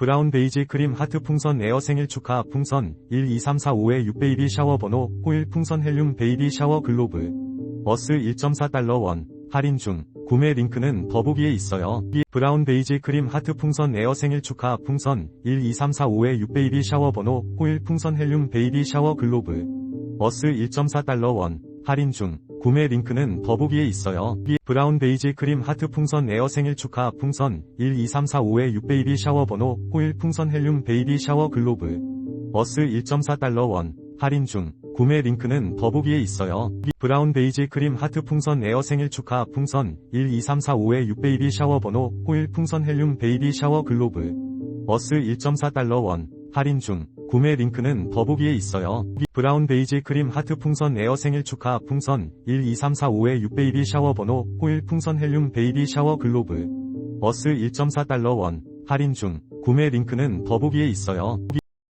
브라운 베이지 크림 하트 풍선 에어 생일 축하 풍선 12345의 6베이비 샤워 번호 호일 풍선 헬륨 베이비 샤워 글로브 어스 1.4달러 원 할인 중 구매 링크는 더보기에 있어요. 이 브라운 베이지 크림 하트 풍선 에어 생일 축하 풍선 12345의 6베이비 샤워 번호 호일 풍선 헬륨 베이비 샤워 글로브 어스 1.4달러 원 할인 중 구매 링크는 더보기에 있어요. 이 브라운 베이지 크림 하트 풍선 에어 생일 축하 풍선 12345의 6베이비 샤워 번호 호일 풍선 헬륨 베이비 샤워 글로브 어스 1.4달러 원 할인 중 구매 링크는 더보기에 있어요. 이 브라운 베이지 크림 하트 풍선 에어 생일 축하 풍선 12345의 6베이비 샤워 번호 호일 풍선 헬륨 베이비 샤워 글로브 어스 1.4달러 원 할인 중 구매 링크는 더보기에 있어요. 이 브라운 베이지 크림 하트 풍선 에어 생일 축하 풍선 12345의 6베이비 샤워 번호 호일 풍선 헬륨 베이비 샤워 글로브 어스 1.4달러 원 할인 중 구매 링크는 더보기에 있어요. 이